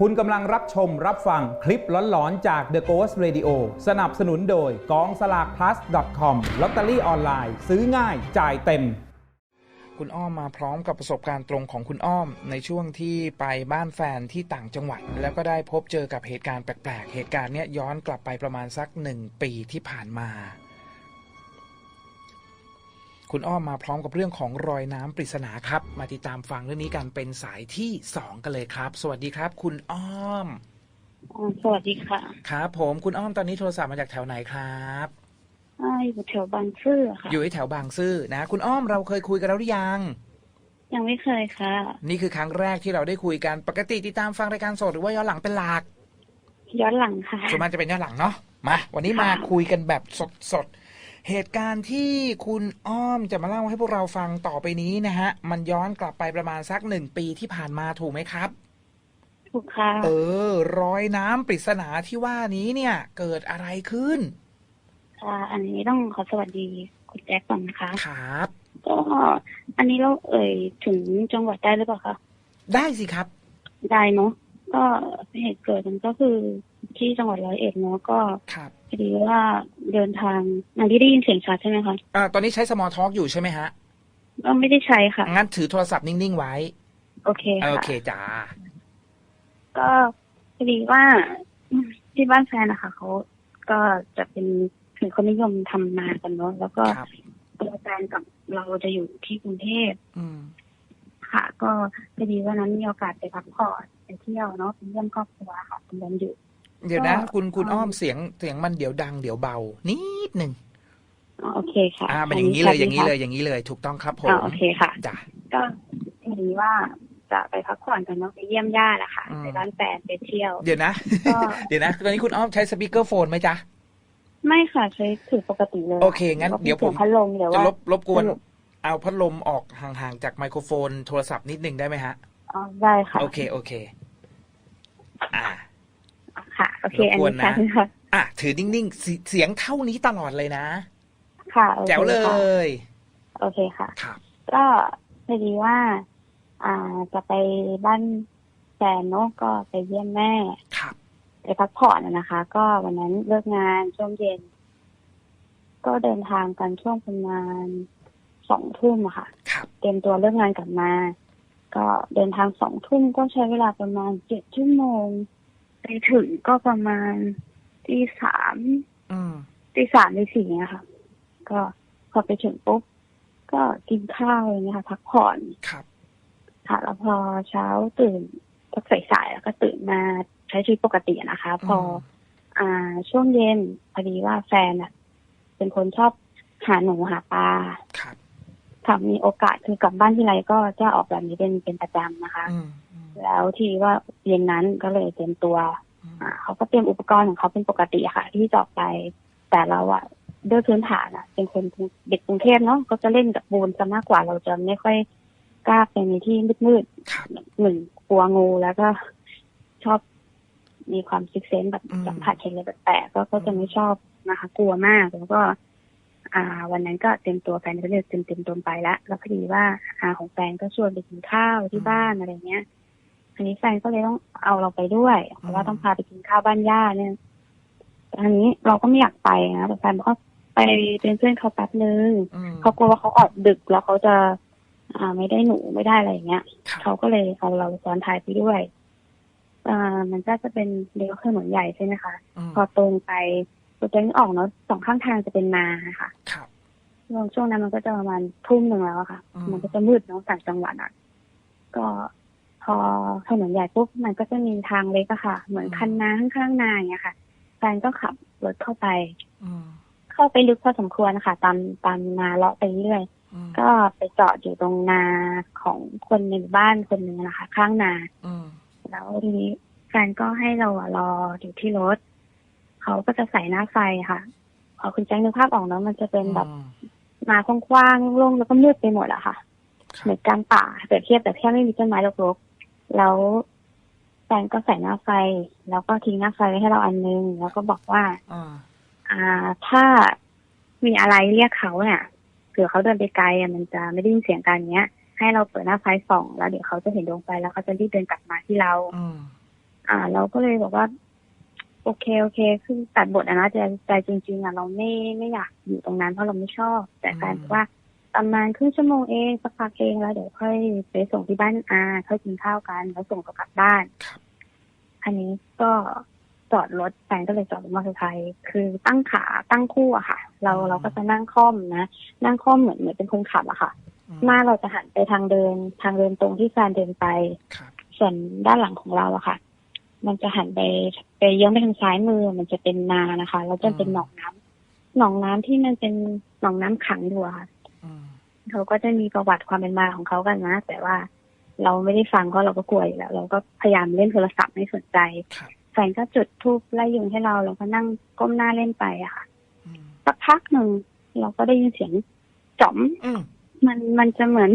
คุณกำลังรับชมรับฟังคลิปหลอนๆ จาก The Ghost Radio สนับสนุนโดยกองสลาก plus com ลอตเตอรี่ออนไลน์ซื้อง่ายจ่ายเต็ม คุณอ้อมมาพร้อมกับประสบการณ์ตรงของคุณอ้อม ในช่วงที่ไปบ้านแฟนที่ต่างจังหวัด แล้วก็ได้พบเจอกับเหตุการณ์แปลกๆ เหตุการณ์เนี้ยย้อนกลับไปประมาณสักหนึ่งปีที่ผ่านมา คุณอ้อมมาพร้อมกับเรื่องของรอยน้ำปริศนาครับ มาติดตามฟังเรื่องนี้กันเป็นสายที่สองกันเลยครับ สวัสดีครับ คุณอ้อมอ๋อสวัสดีค่ะครับผมคุณอ้อมตอนนี้โทรศัพท์มาจากแถวไหนครับอ่าอยู่แถวบางซื่อค่ะ อยู่ที่แถวบางซื่อนะ คุณอ้อมเราเคยคุยกันแล้วหรือยัง ยังไม่เคยค่ะ นี่คือครั้งแรกที่เราได้คุยกันปกติติดตามฟังรายการสดหรือว่าย้อนหลังเป็นหลักย้อนหลังค่ะส่วนมากจะเป็นย้อนหลังเนาะมา วันนี้มาค่ะคุยกันแบบสดๆ เหตุการณ์ที่คุณอ้อมจะมาเล่าให้พวกเราฟังต่อไปนี้นะฮะ มันย้อนกลับไปประมาณสักหนึ่งปีที่ผ่านมาถูกไหมครับ ถูกค่ะ เออ รอยน้ำปริศนาที่ว่านี้เนี่ย เกิดอะไรขึ้น ค่ะ อันนี้ต้องขอสวัสดีคุณแจ็คก่อนนะคะ ครับ ก็อันนี้เราเอ่ยถึงจังหวัดได้หรือเปล่าคะ ได้สิครับ ได้เนาะ ก็เหตุเกิดมันก็คือที่จังหวัดร้อยเอ็ดเนาะก็ ครับ พอดีว่าเดินทางอันที่ได้ยินเสียงชัดใช่ไหมคะอ่าตอนนี้ใช้สมอลท็อกอยู่ใช่ไหมฮะก็ไม่ได้ใช้ค่ะ งั้นถือโทรศัพท์นิ่งๆไว้ โอเคโอค่ะเคจ้าก็พอดีว่าที่บ้านแฟนนะคะเขาก็จะเป็นถึงคนนิยมทำนากันเนาะแล้วก็ครับตัวแฟนกับเราจะอยู่ที่กรุงเทพอืมค่ะ ก็พอดีวันนั้นมีโอกาสไปพักผ่อนไปเที่ยวเนาะไปเยี่ยมครอบครัวค่ะเป็นวันหยุด เดี๋ยวนะก็คุณคุณอืมอ้อมเสียงเสียงมันเดี๋ยวดังเดี๋ยวเบา นิดหนึ่งอ๋อโอเคค่ะอ่าเป็นอย่างนี้เลยชัดอย่างนี้ไหมเลคะยอย่างนี้เลย ถูกต้องครับผมอ่าโอเคค่ะจ้ะก็พอดีว่าจะไปพักผ่อนกันเนาะไปเยี่ยมญาติอะค่ะอืมไปบ้านแฟนไปเที่ยว เดี๋ยวนะก็เดี๋ยวนะตอนนี้คุณอ้อมใช้สปีกเกอร์โฟนไหมจ๊ะไม่ค่ะใช้ถือปกติเลยโอเคงั้นเดี๋ยวผมพัดลมเดี๋ยวจะว่าลบลบกวนสรุปเอาพัดลมออกห่างๆจากไมโครโฟนโทรศัพท์นิดหนึ่งได้ไหมฮะอ๋อได้ค่ะโอเคโอเคอ่าค่ะ โอเครบอันกวนนี้นะชัดค่ะอะ ถือนิ่งๆเสีเสียงเท่านี้ตลอดเลยนะ ค่ะโอคแจ๋วเลค่ะยโอเคค่ะครับก็พอดีว่า อ่าจะไปบ้านแฟนเนอะก็ไปเยี่ยมแม่ครับไปพักผ่อนอะนะคะ ก็วันนั้นเลิกงานช่วงเย็น ก็เดินทางกันช่วงประมาณสองทุ่มอะค่ะครับเตรียมตัวเลิกงานกลับมา ก็เดินทางสองทุ่มก็ใช้เวลาประมาณเจ็ดชั่วโมง ไปถึงก็ประมาณตีสามอืมตีสามตีสี่เนี่ยค่ะ ก็พอไปถึงปุ๊บก็กินข้าวอะไรเงี้ยค่ะพักผ่อนครับค่ะแล้วพอเช้าตื่นก็สายๆแล้วก็ตื่นมาใช้ชีวิตปกติอะนะคะพอออ่า ช่วงเย็นพอดีว่าแฟนอะ เป็นคนชอบหาหนูหาปลาครับค่ะมีโอกาสคือกลับบ้านที่ไรก็จะออกแบบนี้เป็นเป็นประจำนะคะอืมอืม แล้วทีว่าเย็นนั้นก็เลยเตรียมตัวอืมอ่าเขาก็เตรียมอุปกรณ์ของเขาเป็นปกติอะค่ะ ที่จะออกไป แต่เราอะด้วยพื้นฐานอะเป็นคนเด็กกรุงเทพเนาะก็จะเล่นกับบูนซะมากกว่าเราจะไม่ค่อยกล้าไปในที่มืดครับๆหนึ่งกลัวงูแล้วก็ชอบมีความซิกเซนแบบอืมสัมผัสเห็นอะไรแปลกๆก็ก็จะไม่ชอบนะคะ กลัวมากแล้วก็ อ่า วันนั้นก็เตรียมตัวแฟนก็เลยเตรียมเตรียมตัวไปแล้วแล้วพอดีว่าอาของแฟนก็ชวนไปกินข้าวที่บ้านอะไรเงี้ย อันนี้แฟนก็เลยต้องเอาเราไปด้วยเพราะว่าต้องพาไปกินข้าวบ้านย่าเนี่ยแต่อันนี้เราก็ไม่อยากไปนะแต่แฟนบอกว่าไปเป็นเพื่อนเขาแป๊บนึงอืมเขากลัวว่าเขาออกดึกแล้วเขาจะ อ่าไม่ได้หนูไม่ได้อะไรอย่างเงี้ยครับเขาก็เลยเอาเราซ้อนท้ายไปด้วยอ่ามันก็จะเป็นเลี้ยวถนนใหญ่ใช่ไหมคะอืมพอตรงไปตัวจะนึกออกเนาะสองข้างทางจะเป็นนาค่ะครับช่วงช่วงนั้นมันก็จะประมาณทุ่มหนึ่งแล้วอะค่ะอืมมันก็จะมืดเนาะต่างจังหวัดอะ ก็ พอถนนใหญ่ปุ๊บมันก็จะมีทางเล็กอะค่ะ เหมือนคันนาข้างๆนาอย่างเงี้ยค่ะแฟนก็ขับรถเข้าไปอืมเข้าไปลึกพอสมควรนะคะตามตามนาเลาะไปเรื่อยอืมก็ไปจอดอยู่ตรงนาของคนในหมู่บ้านคนหนึ่งนะคะ ข้างนาอืมแล้วทีนี้แฟนก็ให้เราอะรออยู่ที่รถเขาก็จะใส่หน้าไฟค่ะพอคุณแจ้งนึกภาพออกเนาะมันจะเป็นแบบอืมนากว้างๆโล่งแล้วก็มืดไปหมดอะค่ะคเหมืรัอบนกลางป่าเปรียบเทียบแต่แค่ไม่มีต้นไม้รกๆ แล้วแฟนก็ใส่หน้าไฟ แล้วก็ทิ้งหน้าไฟไว้ให้เราอันนึง แล้วก็บอกว่าอ่าอ่าถ้ามีอะไรเรียกเขาเนี่ยเผื่อเขาเดินไปไกลอะมันจะไม่ได้ยินเสียงกันเนี้ย ให้เราเปิดหน้าไฟส่องแล้วเดี๋ยวเขาจะเห็นดวงไฟแล้วเขาจะรีบเดินกลับมาที่เราอืมอ่า เราก็เลยบอกว่า โอเคโอเคคือตัดบทอะนะแต่ใจจริง ๆอะเราไม่ไม่อยากอยู่ตรงนั้นเพราะเราไม่ชอบ แต่แฟนบอกว่า ประมาณครึ่งชั่วโมงเองสักพักเองแล้วเดี๋ยวค่อยไปส่งที่บ้านอาค่อยกินข้าวกันแล้วส่งเขากลับบ้านครับอันนี้ก็จอดรถแฟนก็เลยจอดรถมอเตอร์ไซค์คือตั้งขาตั้งคู่อะค่ะ เราเราก็จะนั่งค่อมนะนั่งค่อมเหมือนเหมือนเป็นคนขับอะค่ะอืมหน้าเราจะหันไปทางเดิน ทางเดินตรงที่แฟนเดินไปครับส่วนด้านหลังของเราอะค่ะ มันจะหันไปไปเยื้องไปทางซ้ายมือมันจะเป็นนานะคะ แล้วจะเป็นหนองน้ำหนองน้ำที่มันเป็นหนองน้ำขังอยู่อะค่ะอืม เขาก็จะมีประวัติความเป็นมาของเขากันนะ แต่ว่าเราไม่ได้ฟังเพราะเราก็กลัวอยู่แล้ว เราก็พยายามเล่นโทรศัพท์ไม่สนใจครับแฟนก็จุดทูบไล่ยุงให้เราเราก็นั่งก้มหน้าเล่นไปอะค่ะอืมสักพักหนึ่งเราก็ได้ยินเสียงจ๋อมอืมมันมันจะเหมือน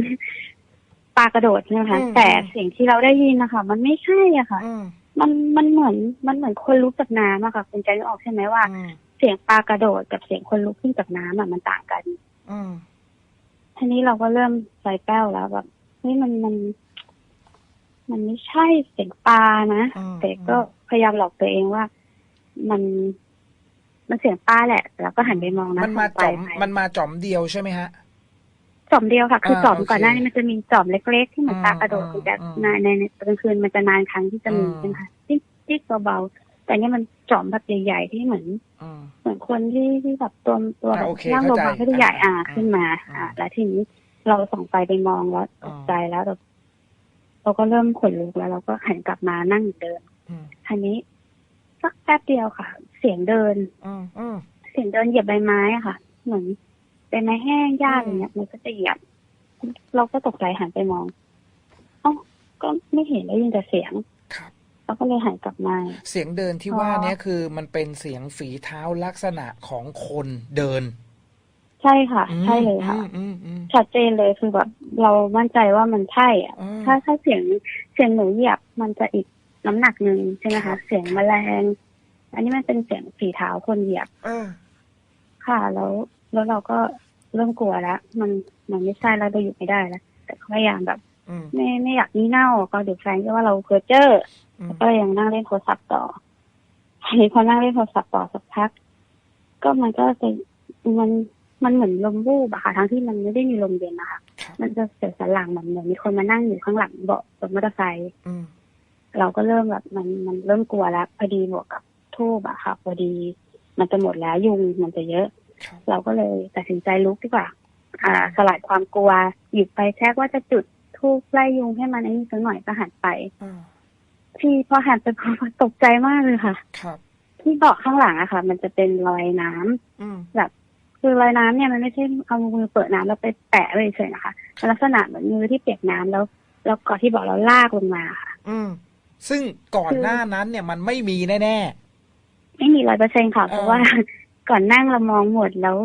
ปลากระโดดใช่ไหมคะอืมแต่เสียงที่เราได้ยินนะคะมันไม่ใช่อะค่ะอืมมันมันเหมือนมันเหมือนคนลุกจากน้ำอะค่ะคุณใจนึกออกใช่ไหมว่าอืมเสียงปลากระโดดกับเสียงคนลุกขึ้นจากน้ำอะมันต่างกัน อืม ทีนี้เราก็เริ่มใจแป้วแล้วแบบเฮ้ยมันมัน มันไม่ใช่เสียงปลานะอืมแต่ก็พยายามหลอกตัวเองว่า มันมันเสียงปลาแหละ แล้วก็หันไปมองนะมันมาไปจอมไปมันมาจอมเดียวใช่ไหมฮะจอมเดียวค่ะ คืออ่าจอมโอเคก่อนหน้านี้มันจะมีจอมเล็กๆ ที่เหมือนอืมปลากระโดดอืมคือแบบอืมในในในกลางคืนมันจะนานครั้งที่จะมีอืมใช่ไหมคะจิ๊กจิ๊กเบาๆแต่เนี่ยมัน จอมแบบใหญ่ๆที่เหมือนอืมเหมือนคนที่ที่แบบตัวตัวแบบอ่าโอเคนั่งลงมาเข้าใจที่ใหญ่อ่าอ่าขึ้นมาอ่าอ่า แล้วทีนี้เราส่องไฟไปมองแล้วตอ่ากใจแล้วเราเราก็เริ่มขนลุกแล้ว เราก็หันกลับมานั่งเหมือนเดิมอืมทีนี้สักแป๊บเดียวค่ะ เสียงเดินอืมอืมเสียงเดินเหยียบใบไม้อะค่ะ เหมือนเป็นไม้แห้งหญ้าอืมอะไรเงี้ย มันก็จะเหยียบ เราก็ตกใจหันไปมองเอ้าก็ไม่เห็นได้ยินแต่เสียงครับ เราก็เลยหันกลับมา เสียงเดินที่อ๋อว่าเนี้ยคือมันเป็นเสียงฝีเท้าลักษณะของคนเดิน ใช่ค่ะอืมใช่เลยค่ะอืมอืมอืมชัดเจนเลยคือแบบเรามั่นใจว่ามันใช่อะอืมถ้าถ้าเสียงเสียงหนูเหยียบมันจะอีกน้ำหนักหนึ่งใช่ไหมครัคะบเสียงแมลง อันนี้มันเป็นเสียงฝีเท้าคนเหยียบเออค่ะแล้วแล้วเราก็เริ่มกลัวแล้วมันมันไม่ใช่แล้วเราอยู่ไม่ได้แล้วแต่ก็พยายามแบบอืม ไม่ไม่อยากนี่เน่าก็เดี๋ยวแฟนก็ว่าเราเพอเจอร์อืมก็เลยยังนั่งเล่นโทรศัพท์ต่อทีนี้พอนั่งเล่นโทรศัพท์ต่อสักพัก ก็มันก็จะมันมันเหมือนลมวูบอะค่ะทั้งที่มันไม่ได้มีลมเย็นนะคะครับมันจะเสียสันหลังเหมือนเหมือนมีคนมานั่งอยู่ข้างหลังเบาะรถมอเตอร์ไซค์อืมเราก็เริ่มแบบมันมันเริ่มกลัวแล้วพอดีบวกกับทูบอะค่ะพอดี มันจะหมดแล้วยุงมันจะเยอะครับเราก็เลยตัดสินใจลุกดีกว่า อ่า สลัดความกลัวหยิบไปแท็กว่าจะจุด ทูบไล่ยุงให้มันไอ้นี่สักหน่อยก็หันไปอ่าที่พอหันไปพอตกใจมากเลยค่ะ ครับที่เบาะข้างหลังอะค่ะ มันจะเป็นรอยน้ำอืมแบบคือรอยน้ำเนี่ยมันไม่ใช่เอามือเปิดน้ำแล้วไปแปะไว้เฉยๆนะคะมันลักษณะเหมือนมือที่เปียกน้ำแล้ว แล้วก่อนที่เบอกเราลากลงมาค่ะ อืมซึ่งก่อนคือหน้านั้นเนี่ยมันไม่มีแน่ไม่มีร้อยเปอร์เซ็นค่ะเออเพราะว่าก่อนนั่งเรามองหมดแล้ว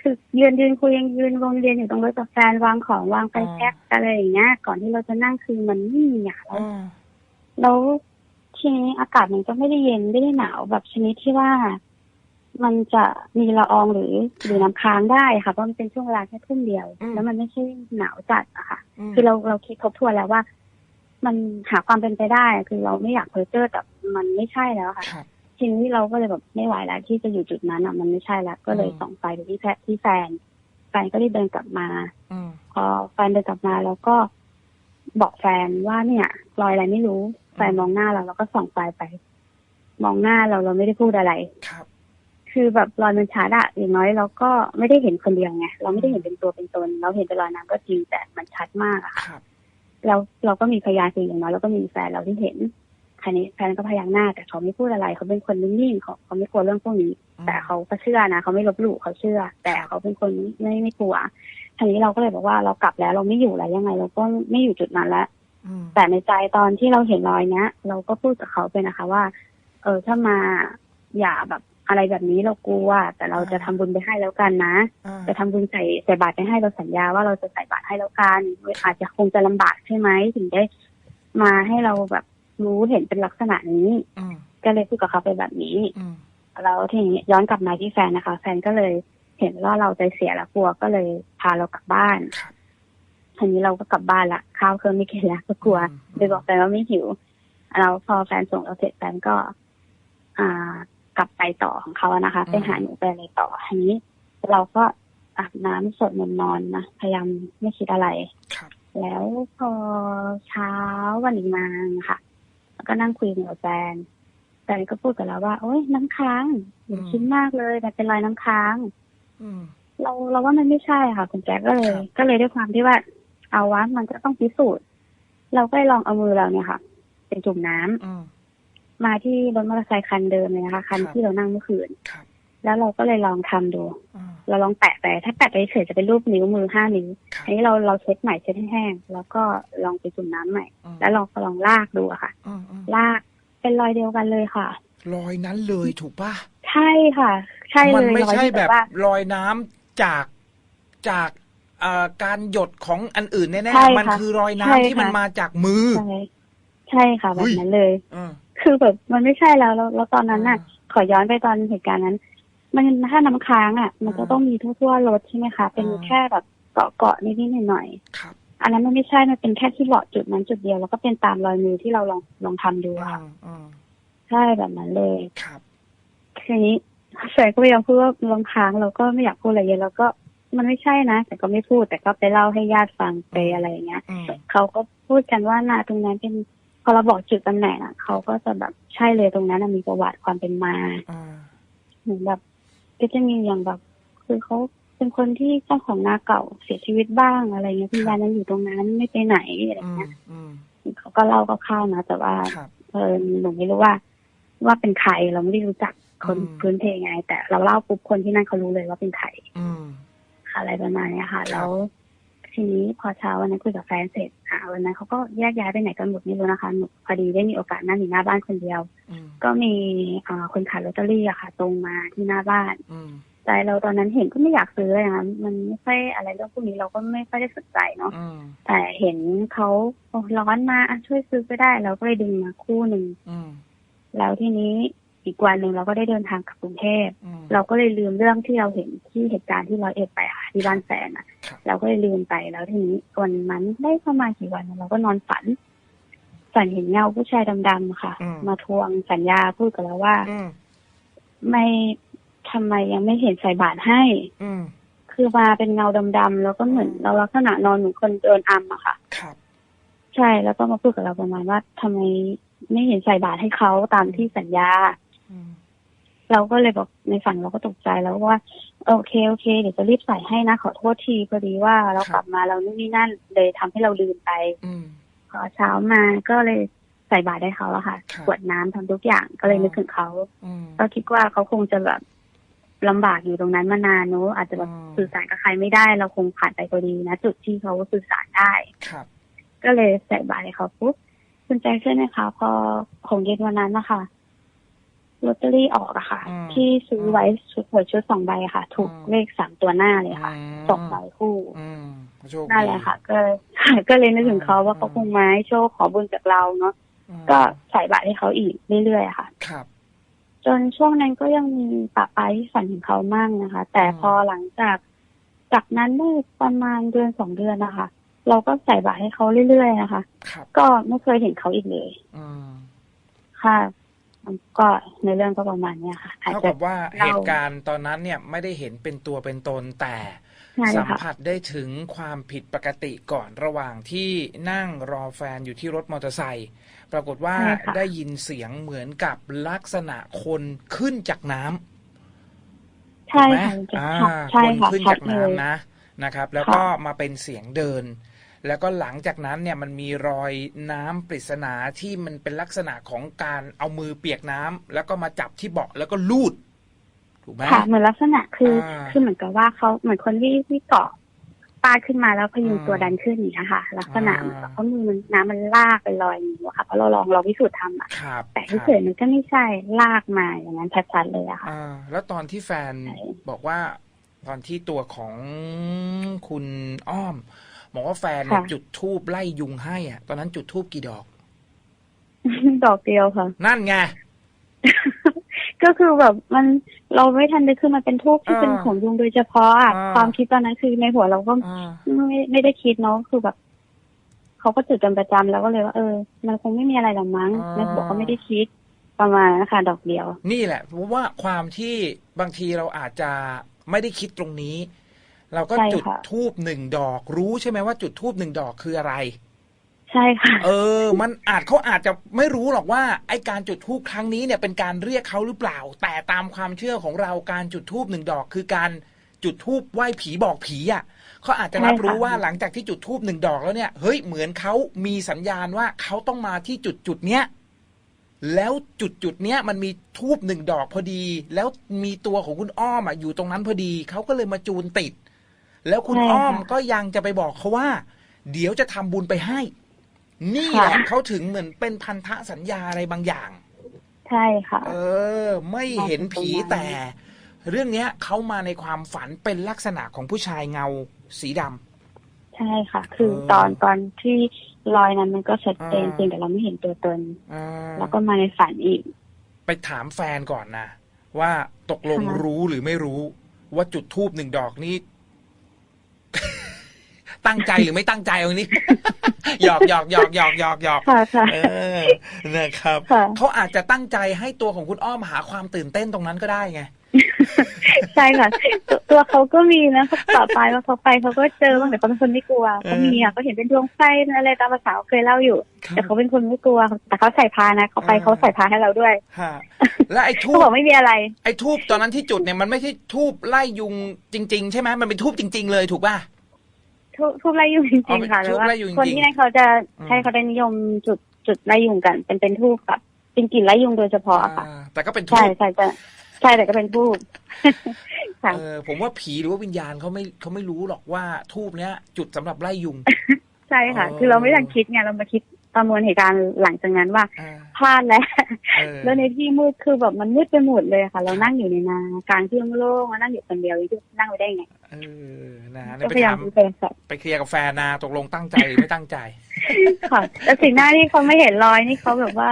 คือยืนยืนคุยยังยืนวงเรียนอยู่ตรงรถกับแฟนวางของวางไปแพ็คอะไรอย่างเงี้ย ก่อนที่เราจะนั่งคือมันไม่มีอะๆแล้วอ่าแล้วทีนี้อากาศมันก็ไม่ได้เย็นไม่ได้หนาวแบบชนิดที่ว่ามันจะมีละอองหรือหรือน้ำค้างได้ค่ะเพราะมันเป็นช่วงเวลาแค่ทุ่มเดียว แล้วมันไม่ใช่หนาวจัดอะค่ะมคือเราเราคิดทบทวนแล้วว่า มันหาความเป็นไปได้ คือเราไม่อยากเพ้อเจ้อแต่มันไม่ใช่แล้วค่ะครับ ทีนี้เราก็เลยแบบไม่ไหวแล้วที่จะอยู่จุดนั้นอะมันไม่ใช่แล้วก็เลยอืมส่องไฟไปที่แพทที่แฟนแฟนก็ได้เดินกลับมาอืมพอแฟนเดินกลับมาแล้วก็บอกแฟนว่าเนี่ยรอยอะไรไม่รู้แฟนมองหน้าเราแล้วก็ส่องไฟไป มองหน้าเราเราไม่ได้พูดอะไรครับ คือแบบรอยมันชัดอะอย่างน้อยเราก็ไม่ได้เห็นคนเดียวไงเราไม่ได้เห็นเป็นตัวเป็นตน เราเห็นเป็นรอยน้ำก็จริงแต่มันชัดมากอะค่ะครับเราเราก็มีพยานคืออย่างน้อยเราก็มีแฟนเราที่เห็น คันนี้แฟนก็พยักหน้า แต่เขาไม่พูดอะไร เขาเป็นคนนิ่งๆเขาเขาไม่กลัวเรื่องพวกนี้อืมแต่เขาก็เชื่อนะเขาไม่ลบหลู่เขาเชื่อ แต่เขาเป็นคนไม่ไม่กลัวทีนี้เราก็เลยบอกว่าเรากลับแล้วเราไม่อยู่แล้วยังไง เราก็ไม่อยู่จุดนั้นแล้วอืมแต่ในใจตอนที่เราเห็นรอยเนี้ย เราก็พูดกับเขาไปนะคะว่า เออถ้ามาอย่าแบบอะไรแบบนี้เรากลัวแต่เราจะทำบุญไปให้แล้วกันนะอ่าจะทำบุญใส่ใส่บาตรไปให้เราสัญญาว่าเราจะใส่บาตรให้แล้วกันอาจจะคงจะลำบากใช่ไหมถึงได้มาให้เราแบบ รู้เห็นเป็นลักษณะนี้อืมก็เลยพูดกับเขาไปแบบนี้อืมแล้วทีนี้ย้อนกลับมาที่แฟนนะคะ แฟนก็เลยเห็นว่าเราใจเสียแล้วกลัวก็เลยพาเรากลับบ้านครับทีนี้เราก็กลับบ้านละข้าวเครื่องไม่กินแล้วก็กลัวอืมเลยบอกแฟนว่าไม่หิวเราพอแฟนส่งเราเสร็จแฟนก็ อ่ากลับไปต่อของเขาอะนะคะ ไปหาหนูไปอะไรต่อทีนี้ เราก็อาบน้ำสวดมนต์นอนนะพยายามไม่คิดอะไรครับแล้วพอเช้าวันอีกมาค่ะ แล้วก็นั่งคุยกับแฟนแฟนก็พูดกับเราว่า โอ๊ยน้ำค้างหนูคิดมากเลยมันเป็นรอยน้ำค้างอืมเราเราว่ามันไม่ใช่ค่ะคุณแจ๊คก็เลยครับก็เลยด้วยความที่ว่า เอาวะมันก็ต้องพิสูจน์ เราก็เลยลองเอามือเราเนี่ยค่ะเป็นจุ่มน้ำอืมมาที่รถมอเตอร์ไซค์คันเดิมเลยนะคะคันครับที่เรานั่งเมื่อคืนครับ แล้วเราก็เลยลองทำดูอืมเราลองแปะไป ถ้าแปะไปเฉยๆจะเป็นรูปนิ้วมือห้านิ้วครับอันนี้เราเราเช็ดใหม่เช็ดให้แห้ง แล้วก็ลองไปจุ่มน้ำใหม่อืมแล้วลองลองลากดูอะค่ะอืมอืมลากเป็นรอยเดียวกันเลยค่ะ รอยนั้นเลยถูกป่ะใช่ค่ะ ใช่เลยมันไม่รอยใช่ที่แบบว่ารอยน้ำจากจากเอ่อการหยดของอันอื่นแน่ใช่ๆค่ะมันคือรอยใช่น้ำที่มันค่ะมาจากมือ ใช่ใช่ค่ะแบเฮ้บยนั้นเลยอืมคือแบบมันไม่ใช่แล้วแล้วแล้วตอนนั้นน่ะอ่าขอย้อนไปตอนเหตุการณ์นั้น มันถ้าน้ำค้างอะ มันจะอ่าต้องมีทั่วๆรถใช่ไหมคะ เป็นอ่าแค่แบบเกาะเกาะๆนิดๆหน่อยครับๆอันนั้นมันไม่ใช่ มันเป็นแค่ที่เหลาะจุดนั้นจุดเดียว แล้วก็เป็นตามรอยมือที่เราลองลองทำดูอือะค่ะมอืมใช่แบบนั้นเลยครับทีนี้แฟนก็พยายามพูดว่าลองค้างเราก็ไม่อยากพูดอะไรเยอะแล้วก็มันไม่ใช่นะ แต่ก็ไม่พูด แต่ก็ไปเล่าให้ญาติฟังไปอะไรอย่างเงี้ยอืมเขาก็พูดกันว่านาตรงนั้นเป็นพอเราบอกจุดตำแหน่งอะเขาก็จะแบบใช่เลยตรงนั้นนะมีประวัติความเป็นมาอ่าเหมือนแบบ ก็จะมีอย่างแบบ คือเขาเป็นคนที่เจ้าของนาเก่าเสียชีวิตบ้างอะไรเงี้ยคุณยายนั้นอยู่ตรงนั้นไม่ไปไหนอะไรอืมเงี้ยอืมเขาก็เล่าคร่าวๆนะแต่ว่าครับเออหนูไม่รู้ว่า ว่าเป็นใครเราไม่ได้รู้จักคนอืมพื้นเพไง แต่เราเล่าปุ๊บคนที่นั่นเขารู้เลยว่าเป็นใครอืมอะไรประมาณเนี้ยค่ะครับแล้ว ทีนี้พอเช้าวันนั้นคุยกับแฟนเสร็จอะวันนั้นเขาก็แยกย้ายไปไหนกันหมดไม่รู้นะคะหนูพอดีได้มีโอกาสนั่งอยู่หน้าบ้านคนเดียวอืมก็มีอ่าคนขายลอตเตอรี่อะค่ะ ตรงมาที่หน้าบ้านอืมใจเราตอนนั้นเห็นก็ไม่อยากซื้อเลยนะมันไม่ค่อยอะไรเรื่องพวกนี้เราก็ไม่ค่อยได้สนใจเนาะอืมแต่เห็นเขาโอ้ร้อนมาอะช่วยซื้อก็ได้ เราก็เลยดึงมาคู่หนึ่งอืมแล้วทีนี้ อีกวันหนึ่งเราก็ได้เดินทางกลับกรุงเทพอืมเราก็เลยลืมเรื่องที่เราเห็นที่เหตุการณ์ที่ร้อยเอ็ดไปค่ะที่บ้านแฟนอะครับเราก็เลยลืมไปแล้วทีนี้วันนั้นได้ประมาณกี่วันเราก็นอนฝัน ฝันเห็นเงาผู้ชายดำๆค่ะอืมมาทวงสัญญาพูดกับเราว่าอืมไม่ทำไมยังไม่เห็นใส่บาตรให้ อืมคือมาเป็นเงาดำๆแล้วก็เหมือนเราลักษณะนอนเหมือนคนเดินอัมอะค่ะครับใช่แล้วก็มาพูดกับเราประมาณว่าทำไมไม่เห็นใส่บาตรให้เขาตามที่สัญญาอืม เราก็เลยบอกในฝันเราก็ตกใจแล้วว่า โอเคโอเค เดี๋ยวจะรีบใส่ให้นะ ขอโทษทีพอดีว่าเรากลับมาเรานู่นนี่นั่นเลยทำให้เราลืมไปอืมพอเช้ามาก็เลยใส่บาตรให้เขาอะค่ะครับกรวดน้ำทำทุกอย่างก็เลยนึกถึงเขาอืมก็คิดว่าเขาคงจะแบบลำบากอยู่ตรงนั้นมานานเนอะอาจจะแบบอืมสื่อสารกับใครไม่ได้ เราคงผ่านไปพอดีนะจุดที่เขาสื่อสารได้ครับ ก็เลยใส่บาตรให้เขาปุ๊บคุณแจ็คเชื่อไหมคะพอของเย็นวันนั้นนะคะ ลอตเตอรี่ออกอะค่ะ อืมที่ซื้อไว้ชุดหวยชุดสองใบอะค่ะ ถูกอืม เลขสามตัวหน้าเลยค่ะอืมสองใบคู่อืมโชคดี นั่นแหละค่ะ ก็เลย ก็เลยนึกถึงเขาว่าอืมเขาคงมาให้โชคขอบุญจากเราเนาะอืมก็ใส่บาตรให้เขาอีกเรื่อยๆอะค่ะ ครับ จนช่วงนั้นก็ยังมีปะปายที่ฝันถึงเขามั่งนะคะ แต่อืมพอหลังจากจากนั้นได้ประมาณเดือนสองเดือนนะคะ เราก็ใส่บาตรให้เขาเรื่อยๆนะคะ ครับ ก็ไม่เคยเห็นเขาอีกเลย อืมค่ะ ก็ในเรื่องก็ประมาณเนี้ยค่ะอาจเท่าจะกับว่าเราเหตุการณ์ตอนนั้นเนี่ยไม่ได้เห็นเป็นตัวเป็นตนแต่ ใช่สัมค่ะ ผัสได้ถึงความผิดปกติก่อนระหว่างที่นั่งรอแฟนอยู่ที่รถมอเตอร์ไซค์ปรากฏว่าใช่ค่ะ ได้ยินเสียงเหมือนกับลักษณะคนขึ้นจากน้ำใช่ถูกไหมค่ะอ่าใช่คนค่ะขึ้นชัดจากเลย น้ำนะนะครับ แล้วก็มาเป็นเสียงเดิน แล้วก็หลังจากนั้นเนี่ยมันมีรอยน้ำปริศนาที่มันเป็นลักษณะของการเอามือเปียกน้ำแล้วก็มาจับที่เบาะแล้วก็ลูดถูกไหมค่ะเหมือนลักษณะคืออาคือเหมือนกับว่าเขาเหมือนคนที่ที่เกาะป้าขึ้นมาแล้วพยุงอืมตัวดันขึ้นอย่างนี้ยค่ะ ลักษณะอ่าเหมือนกับเขามือมันน้ำมันลากไปลอยอย่างนี้ยค่ะเพราะเราลองเราพิสูจน์ทำอะครับแต่ครัที่บเฉยมันก็ไม่ใช่ลากมาอย่างนั้นชัดๆเลยอะค่ะอ่าแล้วตอนที่แฟนใช่บอกว่าตอนที่ตัวของคุณอ้อม บอกว่าแฟนเนี่ยค่ะจุดทูบไล่ยุงให้อะ ตอนนั้นจุดทูบกี่ดอก ดอกเดียวค่ะ นั่นไงก็คือแบบมันเราไม่ทันได้ขึ้นมาเป็นทูบที่อ่าเป็นของยุงโดยเฉพาะอะอ่าความคิดตอนนั้นคือในหัวเราก็อ่าไม่ไม่ได้คิดเนาะคือแบบเขาก็จุดกันประจำแล้วก็เลยว่าเออ มันคงไม่มีอะไรหรอกมั้งอ๋อแม่บอกก็ไม่ได้คิดประมาณนั้นนะคะดอกเดียว นี่แหละเพราะว่าความที่บางทีเราอาจจะไม่ได้คิดตรงนี้ เราก็ใช่จุดค่ะทูบหนึ่งดอก รู้ใช่ไหมว่าจุดทูบหนึ่งดอกคืออะไร ใช่ค่ะ เออ มันอาจเขาอาจจะไม่รู้หรอกว่าไอการจุดทูบครั้งนี้เนี่ยเป็นการเรียกเขาหรือเปล่า แต่ตามความเชื่อของเราการจุดทูบหนึ่งดอก คือการจุดทูบไหว้ผีบอกผีอะเขาอาจจะรับใช่ค่ะรู้ว่าหลังจากที่จุดทูบหนึ่งดอกแล้วเนี่ยเฮ้ยเหมือนเขามีสัญญาณว่าเขาต้องมาที่จุดจุดๆเนี้ยแล้วจุดจุดๆเนี้ยมันมีทูบหนึ่งดอกพอดี แล้วมีตัวของคุณอ้อมอะอยู่ตรงนั้นพอดีเขาก็เลยมาจูนติด แล้วคุณใช่ค่ะอ้อมก็ยังจะไปบอกเขาว่า เดี๋ยวจะทำบุญไปให้ นี่แหละค่ะเขาถึงเหมือนเป็นพันธสัญญาอะไรบางอย่าง ใช่ค่ะ เออ ไม่เห็นผีแต่ เรื่องเนี้ยเขามาในความฝันเป็นลักษณะของผู้ชายเงาสีดำใช่ค่ะ คือเออตอนตอนที่รอยนั้นมันก็ชัดเจนอ่าจริงแต่เราไม่เห็นตัวตนอ่าแล้วก็มาในฝันอีก ไปถามแฟนก่อนนะว่าตกลงค่ะรู้หรือไม่รู้ ว่าจุดทูบหนึ่งดอกนี้ ตั้งใจหรือไม่ตั้งใจเอานี้หยอกหยอกหยอกหยอกหยอกหยอกค่ะค่ะเออนะครับค่ะเขาอาจจะตั้งใจให้ตัวของคุณอ้อมหาความตื่นเต้นตรงนั้นก็ได้ไงใช่ค่ะ ตัวตัวเขาก็มีนะเขาต่อไปว่าเขาไปเขาก็เจอบ้างแต่เขาเป็นคนไม่กลัวเออเขามีอะเขาเห็นเป็นดวงไฟอะไรตามภาษาเขาเคยเล่าอยู่ครับแต่เขาเป็นคนไม่กลัว แต่เขาใส่พานะเขาไปเออเขาใส่พาให้เราด้วยฮะและไอ้ทูเขาบบอกไม่มีอะไร ไอ้ทูบตอนนั้นที่จุดเนี่ยมันไม่ใช่ทูบไล่ยุงจริง ๆ ใช่ไหมมันเป็นทูบจริง ๆ เลยถูกป่ะ ทุบทุบไล่ยุงจอ๋อริงเป็นๆค่ะทูแต่บว่าไล่ยุงจริงคนที่นั่นเขาจะอืมใช่เขาได้นิยมจุดจุดไล่ยุงกัน เป็นเป็นทูบแบบเป็นกลิ่นไล่ยุงโดยเฉพาะค่ะอ่าแต่ก็เป็นทูใช่บใช่จะใช่แต่ก็เป็นทูบค่ะเออผมว่าผีหรือว่าวิญญาณเขาไม่เขาไม่รู้หรอกว่าทูบเนี้ย จุดสำหรับไล่ยุง ใช่ค่ะอ๋อคือเราไม่ทันคิดไงเรามาคิด ประมวลเหตุการณ์หลังจากนั้นว่าอ่าพลาดแล้วเออแล้วในที่มืดคือแบบมันมืดไปหมดเลยค่ะ เรานั่งอยู่ในนากลางที่โล่งๆมานั่งอยู่คนเดียวจะนั่งไปได้ไงเออนะฮะก็ไปพยายาถามมคุยกันค่ะไปเคลียร์กับแฟนนะตกลงตั้งใจหรือไม่ตั้งใจค่ะแต่สิ่งหน้าที่เขาไม่เห็นรอยนี่เขาแบบว่า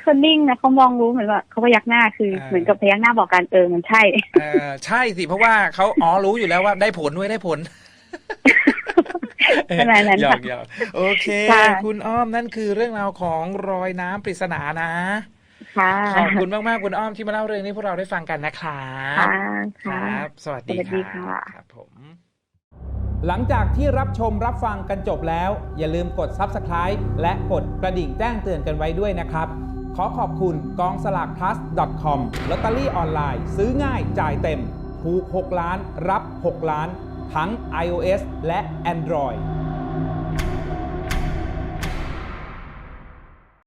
เขานิ่งนะเขามองรู้เหมือนว่าเขาพยักหน้าคืออ่าเหมือนกับพยักหน้าบอกกันเออมันใช่เออใช่สิเพราะว่าเขาอ๋อรู้อยู่แล้วว่าได้ผลด้วยได้ผล ขนาดนั้นหยอค่ะกหยอกโอเคค่ะคุณอ้อมนั่นคือเรื่องราวของรอยน้ำปริศนานะค่ะขอบคุณมากๆคุณอ้อมที่มาเล่าเรื่องนี้พวกเราได้ฟังกันนะครับค่ะคค่ะรับ สวัสดีสวัสดีครัค่ะบครับผม หลังจากที่รับชมรับฟังกันจบแล้ว อย่าลืมกด Subscribe และกดกระดิ่งแจ้งเตือนกันไว้ด้วยนะครับ ขอขอบคุณกองสลาก plus com ลอตเตอรี่ออนไลน์ ซื้อง่ายจ่ายเต็ม ถูก 6 ล้านรับ 6 ล้าน ทั้ง iOS และ Android